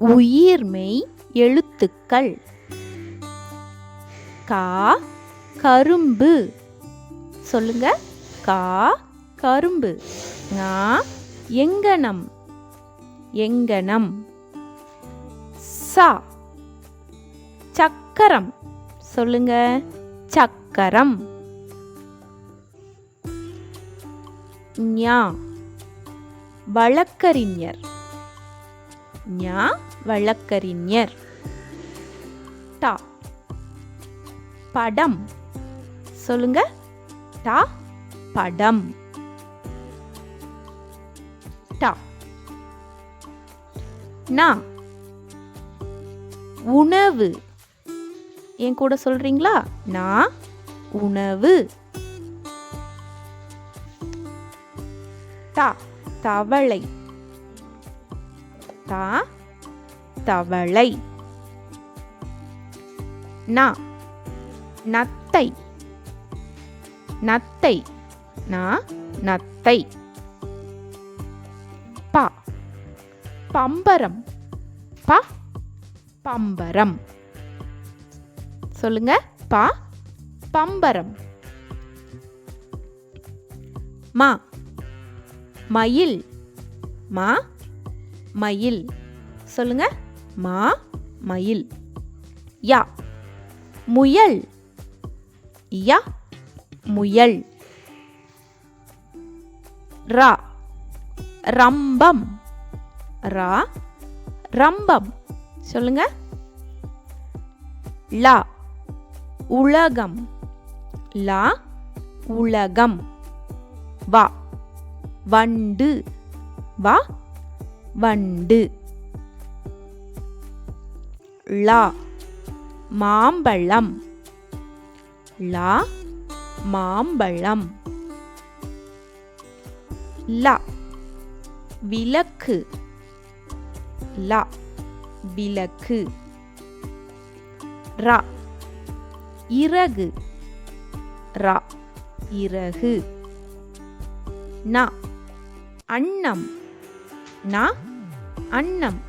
உயிர்மெய் எழுத்துக்கள். கா கரும்பு. சொல்லுங்க. கா கரும்பு. ஞா எங்கனம். எங்கனம். சா சக்கரம். சொல்லுங்க. சக்கரம். ஞா வழக்கறிஞர். ஞா வழக்கறிஞர். டா. படம். சொல்லுங்க. டா. படம். டா. நா. உணவு. என் கூட சொல்றீங்களா? நான் உணவு. தா தவளை. தா தவளை. நா நத்தை. நத்தை நா நத்தை. பா பம்பரம். பா பம்பரம். சொல்லுங்க. பா பம்பரம். மா மயில். மா மயில். சொல்லுங்க. மா மயில். யா முயல். யா முயல். ரா ரம்பம். ரா ரம்பம். சொல்லுங்க. லா உலகம். லா உலகம். வா வண்டு. வா வண்டு. லா மாம்பழம். லா மாம்பழம். லா விளக்கு. லா விளக்கு. ரா இறகு. ரா இறகு. நா அன்னம். நா அன்னம்.